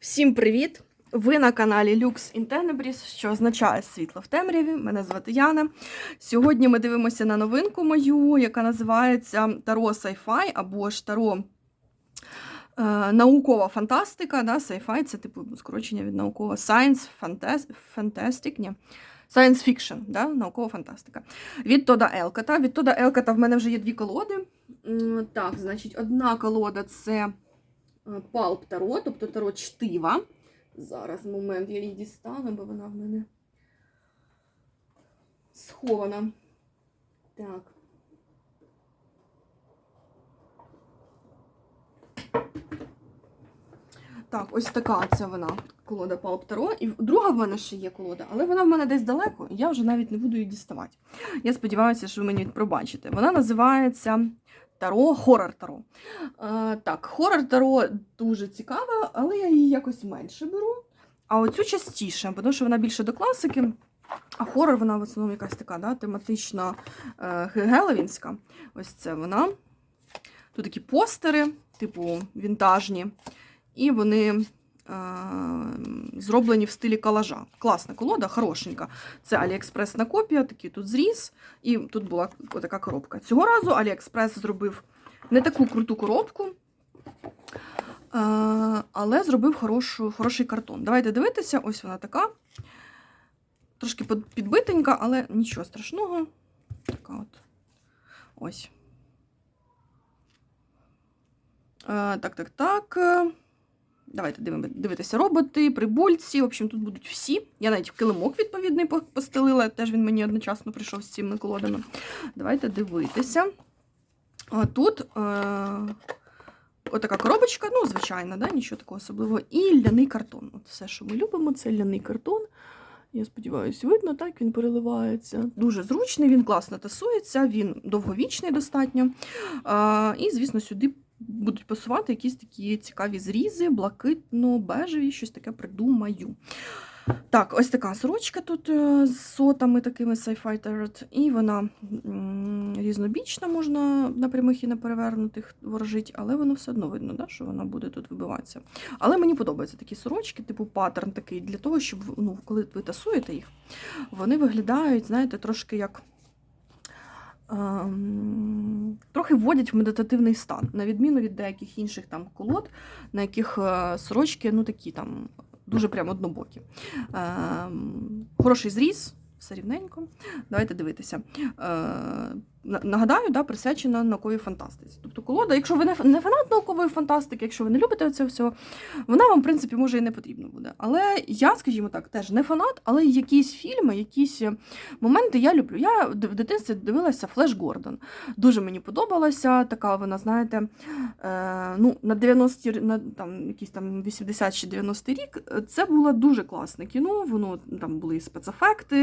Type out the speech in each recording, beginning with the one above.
Всім привіт! Ви на каналі Lux in Tenebris, що означає світло в темряві. Мене звати Яна. Сьогодні ми дивимося на новинку мою, яка називається Таро Sci-Fi або ж Таро е, наукова фантастика. Да? Sci-Fi це типу скорочення від наукового Science Fantastic, ні. Science Fiction, да? наукова фантастика. Від Тода Елката. Від Тода Елката в мене вже є дві колоди. Так, значить, одна колода це Палп Таро, тобто Таро чтива. Зараз момент, я її дістану, бо вона в мене схована. Так. Так, ось така це вона, колода Палп Таро. І друга в мене ще є колода, але вона в мене десь далеко, і я вже навіть не буду її діставати. Я сподіваюся, що ви мені пробачите. Вона називається Таро, хорор Таро. Е, так, хорор Таро дуже цікава, але я її якось менше беру. А оцю частіше, тому що вона більше до класики. А хорор вона в основному якась така да, тематична е, геловінська. Ось це вона. Тут такі постери, типу вінтажні, і вони зроблені в стилі колажа. Класна колода, хорошенька. Це Аліекспресна копія, такий тут зріз, і тут була така коробка. Цього разу Аліекспрес зробив не таку круту коробку, е, але зробив хорошу, хороший картон. Давайте дивитися, ось вона така. Трошки підбитенька, але нічого страшного. Така от. Ось. Е, так, так, так. Е, Давайте дивитися роботи, прибульці. В общем, тут будуть всі. Я навіть килимок відповідний постелила, теж він мені одночасно прийшов з цими колодами. Давайте дивитися. Тут е, отака коробочка, ну, звичайна, да, нічого такого особливого. І ляний картон. От все, що ми любимо, це ляний картон. Я сподіваюся, видно, так він переливається. Дуже зручний, він класно тасується, він довговічний достатньо. А, і, звісно, сюди будуть пасувати якісь такі цікаві зрізи, блакитно-бежеві, щось таке придумаю. Так, ось така сорочка тут е, з сотами такими Tarot, і вона різнобічна, можна на прямих і на перевернутих ворожить, але воно все одно видно, да, що вона буде тут вибиватися. Але мені подобаються такі сорочки, типу паттерн такий, для того, щоб ну, коли ви тасуєте їх, вони виглядають, знаєте, трошки як. Ем, Трохи вводять в медитативний стан, на відміну від деяких інших там колод, на яких е, сорочки ну такі там дуже прям однобокі. Ем, Хороший зріз, все рівненько. Давайте дивитися. На- Нагадаю, да, присвячена науковій фантастиці. Тобто колода, якщо ви не фанат наукової фантастики, якщо ви не любите це все, вона вам, в принципі, може і не потрібна буде. Але я, скажімо так, теж не фанат, але якісь фільми, якісь е, моменти я люблю. Я в дитинстві дивилася Флеш Гордон. Дуже мені подобалася. Така вона, знаєте, е, ну, на 90 р- на там, якийсь там 80 чи 90 рік. е, Це було дуже класне кіно. Воно там були спецефекти,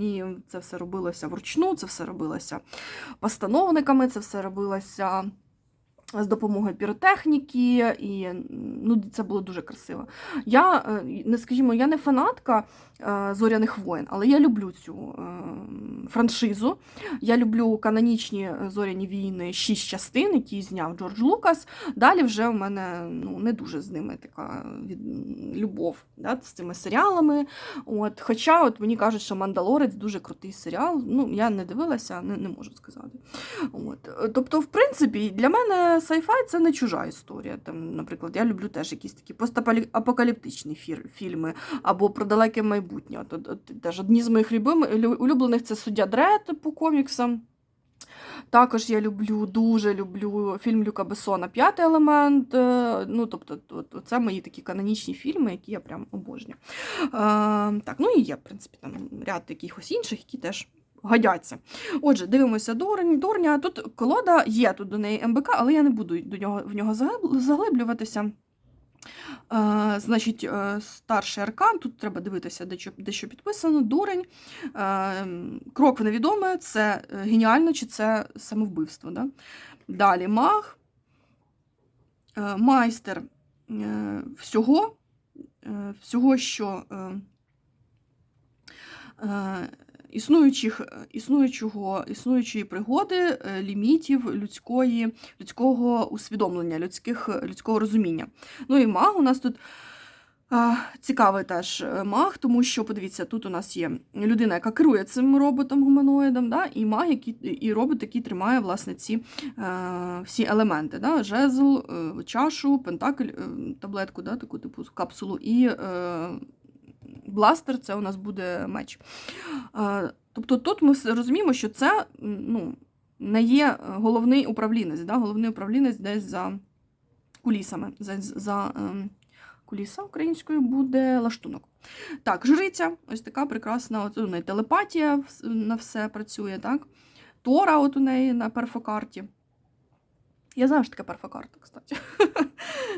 і це все робилося вручну, це все робилося постановниками, це все робилося. З допомогою піротехніки, і ну, це було дуже красиво. Я е, не скажімо, я не фанатка зоряних воєн, але я люблю цю е, франшизу. Я люблю канонічні е, зоряні війни шість частин, які зняв Джордж Лукас. Далі вже в мене ну, не дуже з ними така від... любов да, з цими серіалами. От, хоча от мені кажуть, що Мандалорець дуже крутий серіал. Ну, я не дивилася, не, не можу сказати. От. е, Тобто, в принципі, для мене sci-fi це не чужа історія. Там, наприклад, я люблю теж якісь такі постапокаліптичні фільми або про далеке майбутнє. От, от, от, теж одні з моїх улюблених це суддя Дред по коміксам. Також я люблю, дуже люблю фільм Люка Бессона П'ятий елемент. Е, Ну, тобто, от, от, це мої такі канонічні фільми, які я прям обожнюю. Е, так, ну і є, в принципі, там ряд якихось інших, які теж годяться. Отже, дивимося Дорень, Дорня. Тут колода є тут до неї МБК, але я не буду до нього, в нього заглиблюватися. Е, значить, е, старший аркан, тут треба дивитися, де що, підписано. Дурень. Е, крок в невідоме це геніально чи це самовбивство. Да? Далі маг, майстер всього, всього, що. Існуючих, існуючого, існуючої пригоди, е, лімітів людської, людського усвідомлення, людських, людського розуміння. Ну і маг у нас тут Цікавий теж е, маг, тому що подивіться, тут у нас є людина, яка керує цим роботом гуманоїдом, да, і маг, який, і робот, який тримає власне ці е, всі елементи. Да, жезл, е, чашу, пентакль, е, таблетку, да, таку типу капсулу, і е, бластер це у нас буде меч. Е, тобто тут ми розуміємо, що це ну, не є головний управлінець, да, головний управлінець десь за кулісами. за, за е, Куліса українською буде лаштунок. Так, жриця, ось така прекрасна, от у неї телепатія на все працює, так? Тора от у неї на перфокарті. Я знаю, що таке перфокарта, кстати.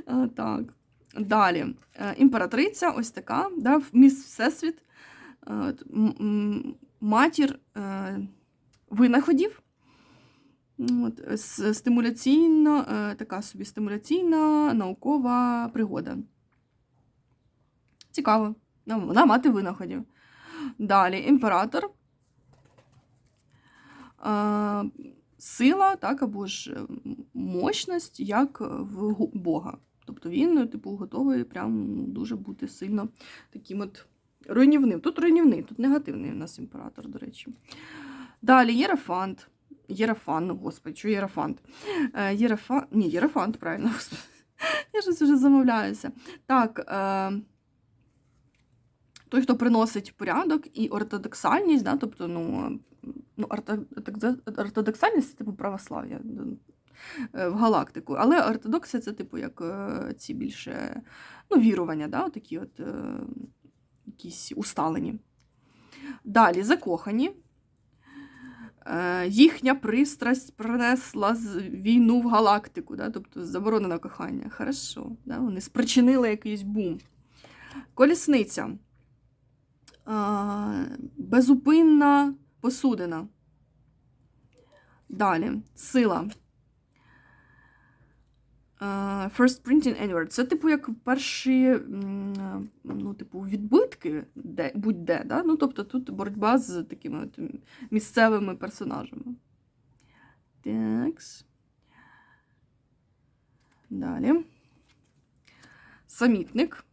Так. Далі. Е, Імператриця, ось така, да, міс Всесвіт, е, матір е, винаходів. От, стимуляційна, така собі стимуляційна наукова пригода. Цікаво. Вона мати винаходів. Далі імператор. Сила, так, або ж мощність, як в Бога. Тобто він, ну, типу, готовий прям ну, дуже бути сильно таким от руйнівним. Тут руйнівний, тут негативний у нас імператор, до речі. Далі Єрафант. Єрафан, ну, господи, що Єрафант? Е, Єрафан... Ні, Єрафант, правильно, господи. Я щось вже замовляюся. Так. Е... Той, хто приносить порядок і ортодоксальність, да, тобто, ну, ну ортодоксальність це типу православ'я е, в галактику. Але ортодоксія це, типу, як е, ці більше ну, вірування, да, такі от е, якісь усталені. Далі закохані. Е, Їхня пристрасть принесла війну в галактику, да, тобто заборонене кохання. Хорошо, да, вони спричинили якийсь бум. Колісниця. Безупинна посудина. Далі. Сила. А, First printing anywhere. Це, типу, як перші ну, типу, відбитки де, будь-де. Да? Ну, тобто тут боротьба з такими от місцевими персонажами. Такс. Далі. Самітник.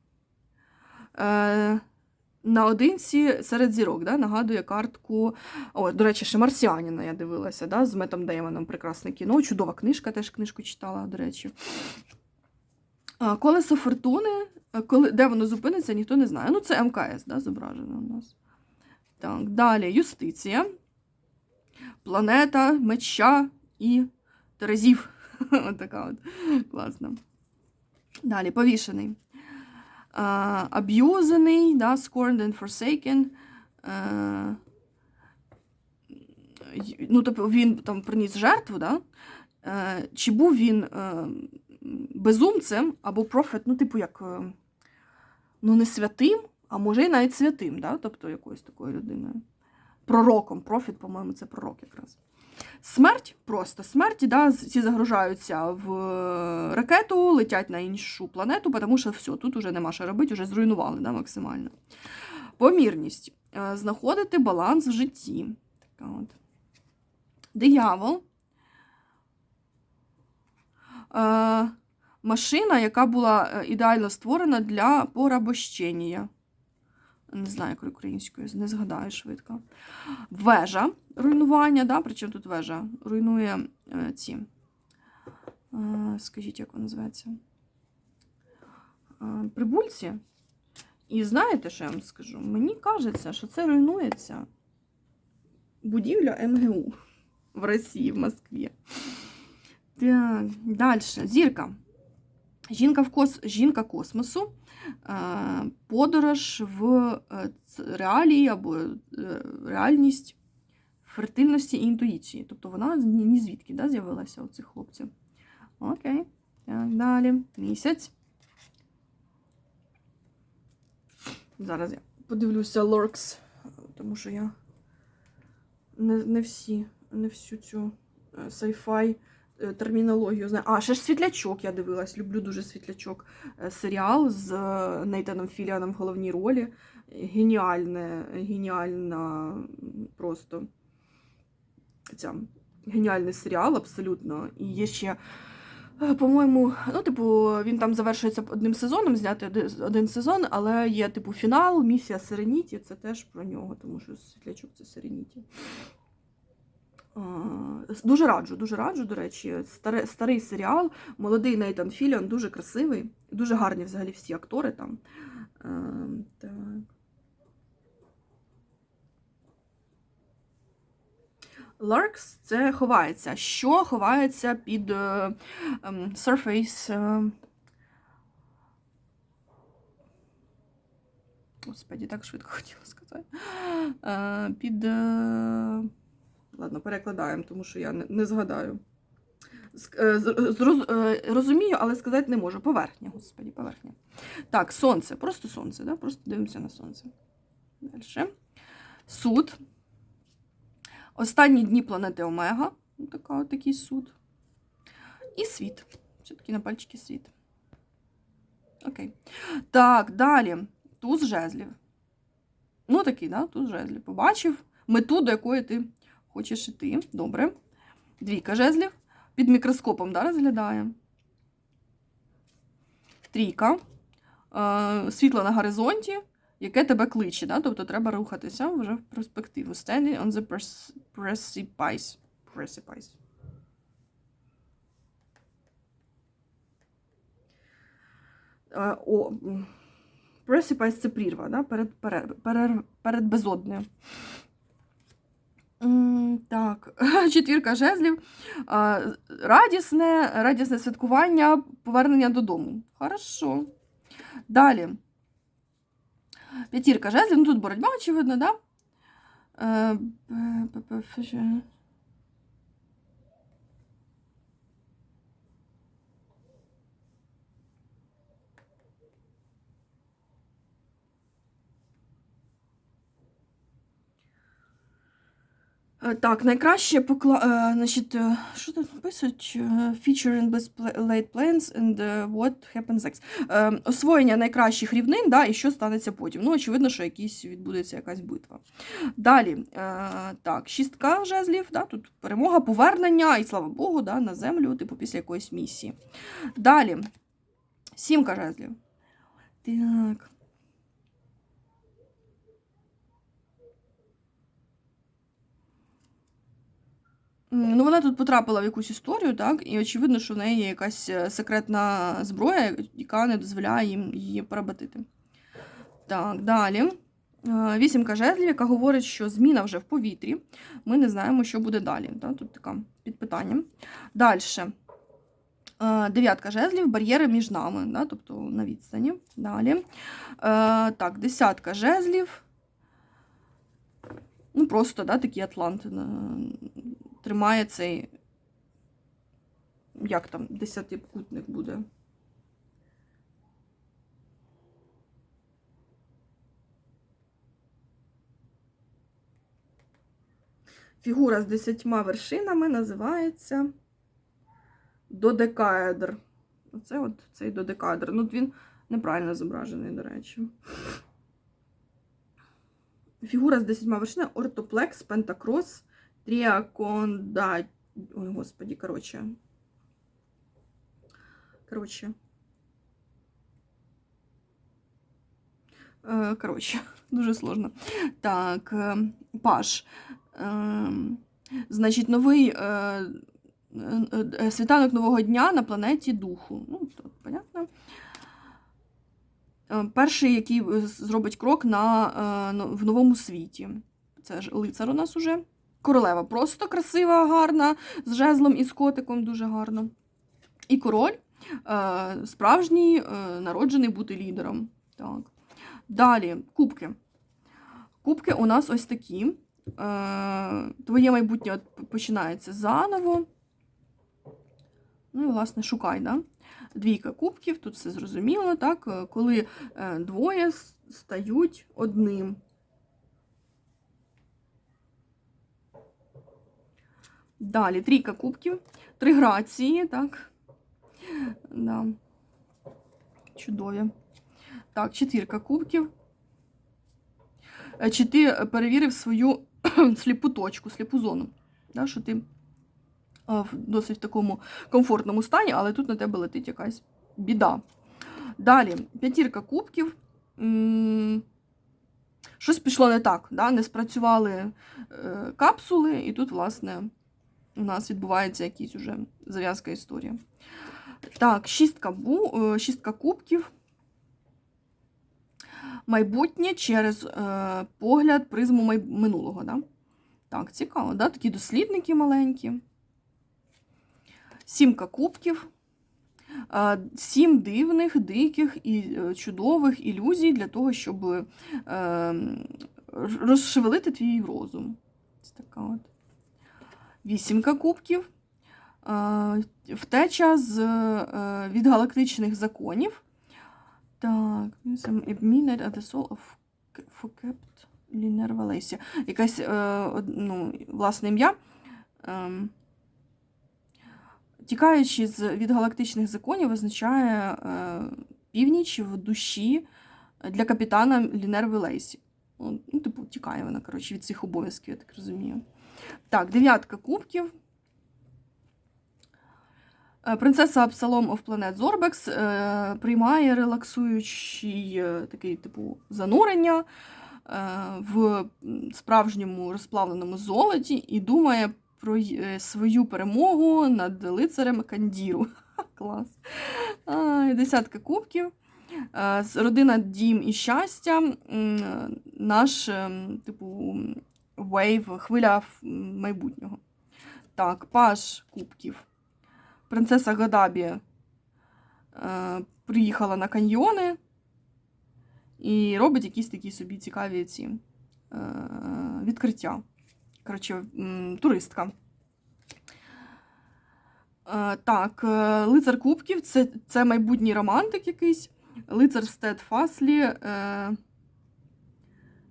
Наодинці серед зірок, да, нагадує картку. О, до речі, ще Марсіаніна я дивилася, да, з Метом Деймоном прекрасне кіно. Чудова книжка, теж книжку читала, до речі. Колесо фортуни, е, коли, де воно зупиниться, ніхто не знає. Ну, це МКС, да, зображено у нас. Так, далі юстиція, планета, меча і терезів. От така от класна. Далі повішений аб'юзений, да, scorned and forsaken. Е, ну, тобто він там приніс жертву, да? Е, чи був він е, безумцем або профет, ну, типу, як е, ну, не святим, а може і навіть святим, да? тобто якоюсь такою людиною. Пророком, профіт, по-моєму, це пророк якраз. Смерть просто смерті, да, всі загружаються в е, ракету, летять на іншу планету, тому що все, тут уже нема що робити, вже зруйнували да, максимально. Помірність. Е, Знаходити баланс в житті. Така от. Диявол. Е, Машина, яка була ідеально створена для порабощення. Не знаю, як українською, не згадаю швидко. Вежа руйнування, да? причому тут вежа руйнує е, ці. Е, скажіть, як вона називається? Е, прибульці. І знаєте, що я вам скажу? Мені кажеться, що це руйнується будівля МГУ в Росії, в Москві. Так, далі. Зірка. Жінка, в кос... Жінка космосу. Подорож в реалії або реальність фертильності і інтуїції. Тобто вона ні, ні звідки да, з'явилася у цих хлопців. Окей. Так, далі. Місяць. Зараз я подивлюся Лоркс, тому що я не, не всі, не всю цю е, sci-fi е, термінологію знаю. А, ще ж світлячок я дивилась. Люблю дуже світлячок. Е, Серіал з е, Нейтаном Філіаном в головній ролі. Геніальне, геніальна просто ця, геніальний серіал абсолютно. І є ще Е, По-моєму, ну, типу, він там завершується одним сезоном, зняти оди- один сезон, але є, типу, фінал, місія Сереніті, це теж про нього, тому що світлячок це Сереніті. Дуже раджу, дуже раджу, до речі. Старий, старий серіал, молодий Нейтан Філіон, дуже красивий, дуже гарні взагалі всі актори там. Так. Lurks – це ховається. Що ховається під е, ем, surface. е, Господі, так швидко хотіла сказати. Е, Під. е, Ладно, перекладаємо, тому що я не, не згадаю. Зроз- Розумію, але сказати не можу. Поверхня, господі, поверхня. Так, сонце, просто сонце, да? просто дивимося на сонце. Далі. Суд. Останні дні планети Омега. Ну, Така, такий суд. І світ. Все-таки на пальчики світ. Окей. Так, далі. Туз жезлів. Ну, такий, да? Туз жезлів. Побачив мету, до якої ти хочеш іти. Добре. Двійка жезлів. Під мікроскопом да, розглядає. Трійка. Е, світло на горизонті, яке тебе кличе. Да? Тобто треба рухатися вже в перспективу. Standing on the precipice. Precipice. Е, о, precipice – це прірва, да? перед, перед, перед, безоднею. Так, четвірка жезлів. Радісне, радісне святкування, повернення додому. Хорошо. Далі. П'ятірка жезлів. Ну тут боротьба, очевидно, да? Е, п- п- п- ф- ж- Е, Так, найкраще покла... е, значить, е, що тут написують? Е, Feature best pla- plans and е, what happens next. Е, Освоєння найкращих рівнин, да, і що станеться потім. Ну, очевидно, що якісь відбудеться якась битва. Далі, е, так, шістка жезлів, да, тут перемога, повернення, і слава Богу, да, на землю, типу, після якоїсь місії. Далі, сімка жезлів. Так. Ну, вона тут потрапила в якусь історію, так, і очевидно, що в неї є якась е, секретна зброя, яка не дозволяє їм її поработити. Так, далі. Е, Вісімка жезлів, яка говорить, що зміна вже в повітрі. Ми не знаємо, що буде далі. Так? Тут така під питанням. Далі. Е, Дев'ятка жезлів, бар'єри між нами, да? тобто на відстані. Далі. Так, десятка жезлів. Ну, просто да, такий атлант тримає цей. Як там, десятикутник буде. Фігура з десятьма вершинами називається додекаедр. Оце от цей додекаедр. Ну, він неправильно зображений, до речі. Фігура з десятьма вершинами ортоплекс, пентакрос, тріаконда. Ой, господі, коротше. Коротше. Е, Коротше, дуже сложно. Так, е, Паш. Значить, новий е, світанок нового дня на планеті духу. Ну, тут, понятно. Перший, який зробить крок на, в новому світі. Це ж лицар у нас уже. Королева просто красива, гарна, з жезлом і з котиком дуже гарно. І король е, справжній, е, народжений бути лідером. Так. Далі, кубки. Кубки у нас ось такі. Е, Твоє майбутнє починається заново. Ну і, власне, шукай, да? Двійка кубків, тут все зрозуміло, так? Коли двоє стають одним. Далі трійка кубків, три грації, так? Да. Чудові. Так, четвірка кубків. Е, Чи ти е, перевірив свою сліпу точку, сліпу зону? Да, що ти в досить в такому комфортному стані, але тут на тебе летить якась біда. Далі, п'ятірка кубків. Щось пішло не так, да? не спрацювали е, капсули, і тут, власне, у нас відбувається якась уже зав'язка історія. Так, шістка, бу, е, шістка кубків. Майбутнє через е, погляд призму май... минулого. Да? Так, цікаво, да? такі дослідники маленькі. Сімка кубків. Е, Сім дивних, диких і е, чудових ілюзій для того, щоб е, розшевелити твій розум. Ось така от. Вісімка кубків. Е, Втеча з, е, від галактичних законів. Так, Admitted at the soul of. Якась е, ну, власне ім'я. Ем, Тікаючи з, від галактичних законів, означає північ в душі для капітана Лінер Велейсі. Ну, ну, типу, тікає вона, коротше, від цих обов'язків, я так розумію. Так, дев'ятка кубків. Е, Принцеса Абсалом of Planet е, приймає релаксуючий е, такий, типу, занурення е, в справжньому розплавленому золоті і думає про свою перемогу над лицарем Кандіру. Клас. Десятка кубків. Родина, дім і щастя. Наш, ем, типу, вейв, хвиля майбутнього. Так, паш кубків. Принцеса Гадабі е, приїхала на каньйони і робить якісь такі собі цікаві ці е, відкриття. Коротше, туристка. Е, так, е, лицар Кубків це, це майбутній романтик якийсь. Лицар Стед Фаслі е,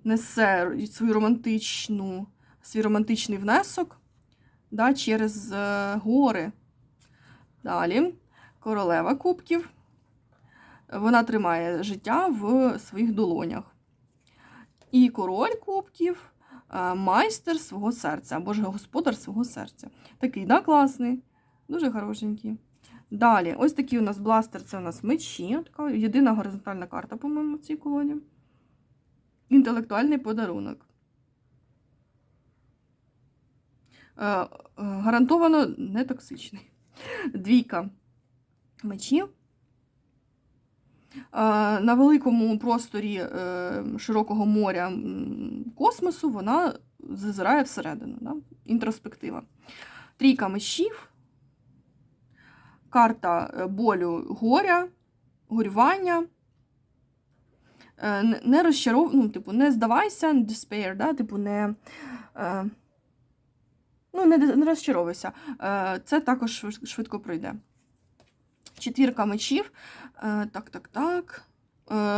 несе свою романтичну, свій романтичний внесок да, через е, гори. Далі королева кубків. Вона тримає життя в своїх долонях. І король кубків е, майстер свого серця, або ж господар свого серця. Такий, да, класний, дуже хорошенький. Далі, ось такий у нас бластер це у нас мечі. Така єдина горизонтальна карта, по-моєму, в цій колоді. Інтелектуальний подарунок. Е, е, гарантовано не токсичний. Двійка мечів. Е, На великому просторі широкого моря космосу вона зазирає всередину. Да? Інтроспектива. Трійка мечів. Карта болю горя, горювання. Е, Не- розчаров... ну, типу, не здавайся, не despair, да? типу, не. е, Ну, не, розчаровуйся. Е, Це також швидко пройде. Четвірка мечів. Так, так, так.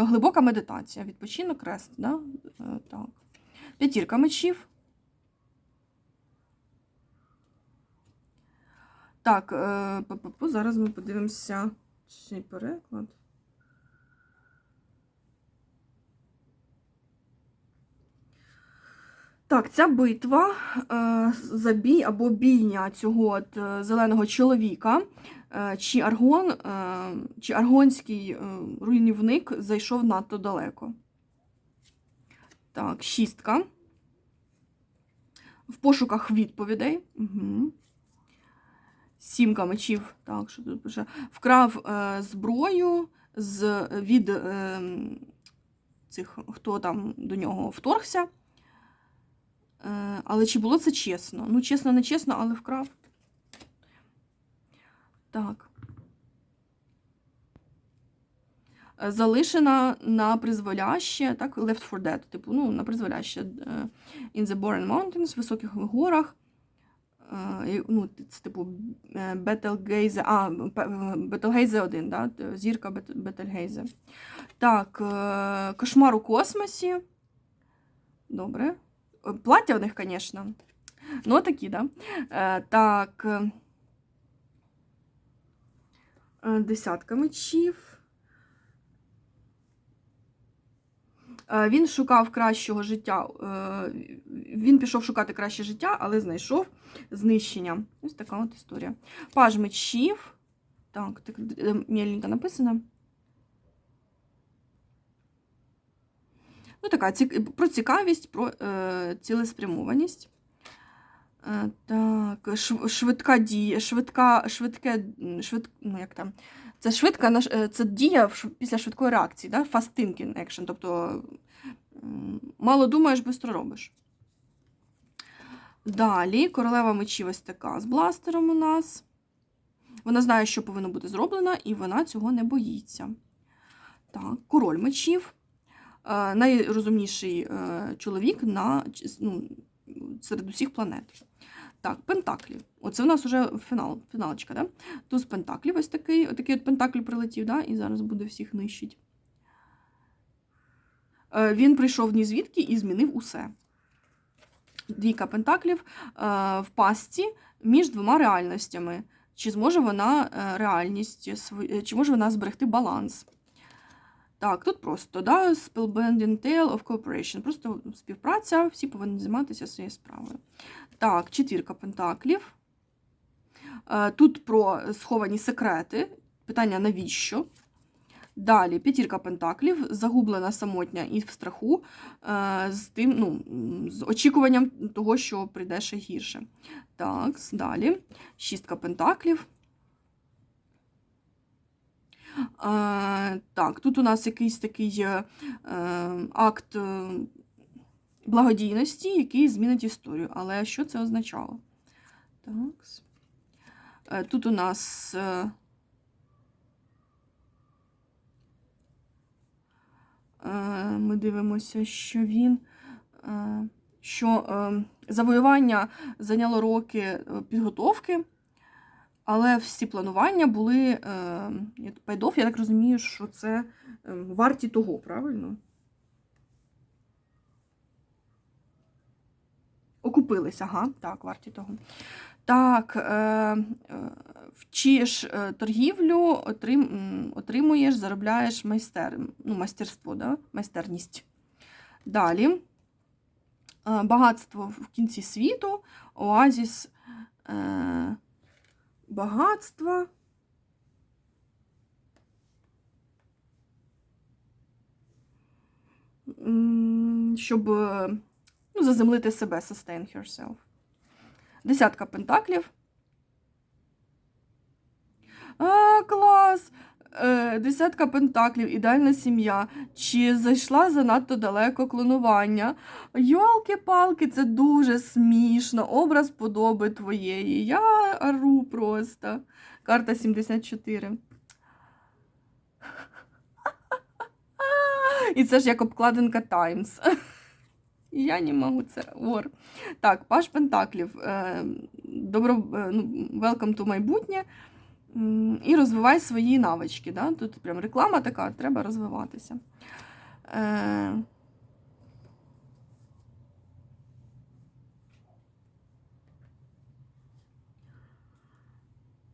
Глибока медитація. Відпочинок, рест. Да? Так. П'ятірка мечів. Так, зараз ми подивимося цей переклад. Так, ця битва, е, забій або бійня цього от, е, зеленого чоловіка, е, чи аргон, чи аргонський руйнівник зайшов надто далеко. Так, шістка. В пошуках відповідей. Угу. Сімка мечів. Так, що тут пише? Вкрав е, зброю з, від е, цих, хто там до нього вторгся. Е, але чи було це чесно? Ну, чесно, не чесно, але вкрав. Так. Е, Залишена на призволяще, так, left for dead, типу, ну, на призволяще. е, In the Boren Mountains, в високих горах. Ну, це типу Бетельгейзе, а, Бетельгейзе 1, да? зірка Бет- Бетельгейзе. Так, кошмар у космосі. Добре. Е, Плаття в них, звісно. Ну, такі, да. Е, Так. е, Десятка мечів. Він шукав кращого життя. Він пішов шукати краще життя, але знайшов знищення. Ось така от історія. Паж мечів. Так, так м'яленько написано. Ну, така про цікавість, про е, цілеспрямованість. Е, так, швидка дія, швидка, швидке, швид, ну, як там, це швидка е, це дія після швидкої реакції, да? fast thinking action, тобто мало думаєш, швидко робиш. Далі, королева мечів ось така з бластером у нас. Вона знає, що повинно бути зроблено, і вона цього не боїться. Так, король мечів. Е, найрозумніший е, чоловік на, ну, серед усіх планет. Так, Пентаклі. Оце у нас вже фінал, фіналочка, да? Туз Пентаклів ось такий, отакий от Пентакль прилетів, да? і зараз буде всіх нищить. Е, Він прийшов ні звідки і змінив усе. Двійка Пентаклів в пастці між двома реальностями. Чи зможе вона реальність, чи може вона зберегти баланс? Так, тут просто да, Spellbending Tale of Cooperation. Просто співпраця, всі повинні займатися своєю справою. Так, четвірка пентаклів. Е, Тут про сховані секрети. Питання навіщо? Далі п'ятірка пентаклів, загублена самотня і в страху, е, з тим, ну, з очікуванням того, що прийде ще гірше. Так, далі. Шістка пентаклів. Е, так, тут у нас якийсь такий е, е, акт благодійності, який змінить історію. Але що це означало? Так. Тут у нас. Ми дивимося, що він. Що завоювання зайняло роки підготовки. Але всі планування були е, пайдов, я так розумію, що це е, варті того, правильно? Окупилися, ага, так, варті того. Так, е, е, вчиш е, торгівлю, отрим, отримуєш, заробляєш майстер, ну, майстерство, да? майстерність. Далі. Е, багатство в кінці світу, оазіс. Е, багатства. Щоб е, ну, заземлити себе, sustain yourself. Десятка пентаклів. А, клас! Е, Десятка пентаклів, ідеальна сім'я. Чи зайшла занадто далеко клонування? Йолки-палки, це дуже смішно. Образ подоби твоєї. Я ору просто. Карта 74. І це ж як обкладинка Times. Я не можу це ор. Так, Паш Пентаклів. Е, Добро, е, ну, welcome to майбутнє. І розвивай свої навички. Да? Тут прям реклама така, треба розвиватися. Е,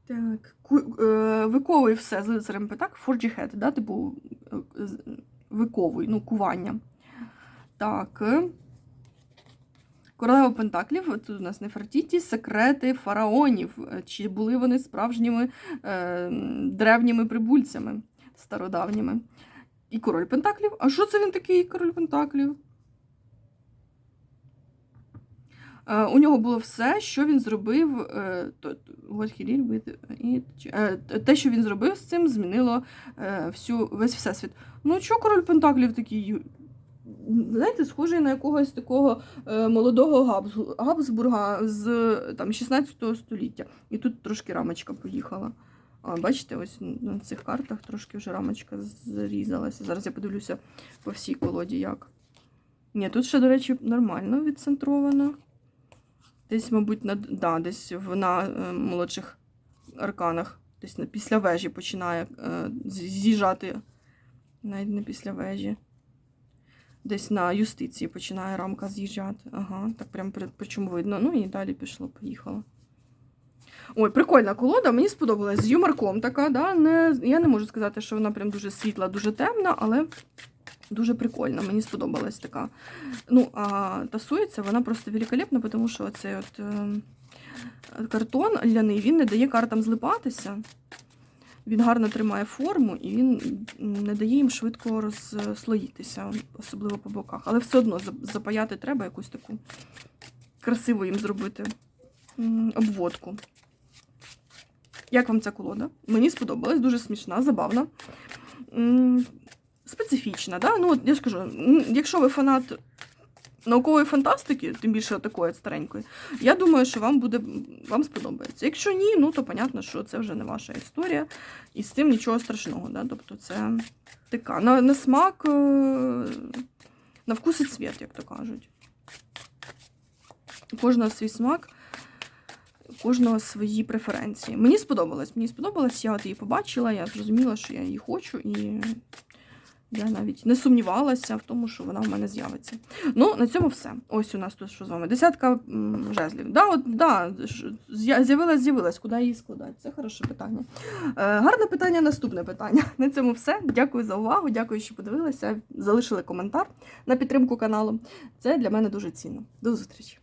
Так, е, виковуй все з лицарем Пентак, Forge Head, да? типу е, виковуй, ну, кування. Так. Королева Пентаклів, тут у нас Нефертіті, секрети фараонів. Е, Чи були вони справжніми е, древніми прибульцями стародавніми? І король Пентаклів. А що це він такий, король Пентаклів? Е, у нього було все, що він зробив. е, те, що він зробив з цим, змінило всю, весь всесвіт. Ну, що король Пентаклів такий? Знаєте, схожий на якогось такого е, молодого Габсбурга з там, 16 століття. І тут трошки рамочка поїхала. А, бачите, ось на цих картах трошки вже рамочка зрізалася. Зараз я подивлюся по всій колоді як. Ні, тут ще, до речі, нормально відцентровано. Десь, мабуть, на, да, десь на е, молодших арканах. Десь на, після вежі починає е, з'їжджати. Навіть не після вежі. Десь на юстиції починає рамка з'їжджати. Ага, так прям при- причому видно. Ну і далі пішло, поїхало. Ой, прикольна колода, мені сподобалась. З юморком така, да? Не, я не можу сказати, що вона прям дуже світла, дуже темна, але Дуже прикольно, мені сподобалась така. Ну, а тасується вона просто великолепна, тому що цей от е, картон ляний він не дає картам злипатися. Він гарно тримає форму і він не дає їм швидко розслоїтися, особливо по боках. Але все одно запаяти треба якусь таку красиву їм зробити обводку. Як вам ця колода? Мені сподобалась, дуже смішна, забавна. Специфічна, да? Ну, я ж кажу, якщо ви фанат наукової фантастики, тим більше такої старенької, я думаю, що вам буде вам сподобається. Якщо ні, ну то понятно, що це вже не ваша історія, і з цим нічого страшного. Да? Тобто це така на, на смак, е, на вкус і цвіт, як то кажуть. Кожного свій смак, кожного свої преференції. Мені сподобалось. Мені сподобалось, я от її побачила, я зрозуміла, що я її хочу, і я навіть не сумнівалася в тому, що вона в мене з'явиться. Ну, на цьому все. Ось у нас тут що з вами. Десятка жезлів. Да, от, да, з'явилась, з'явилась. Куди її складати? Це хороше питання. Е, гарне питання, наступне питання. На цьому все. Дякую за увагу. Дякую, що подивилися. Залишили коментар на підтримку каналу. Це для мене дуже цінно. До зустрічі!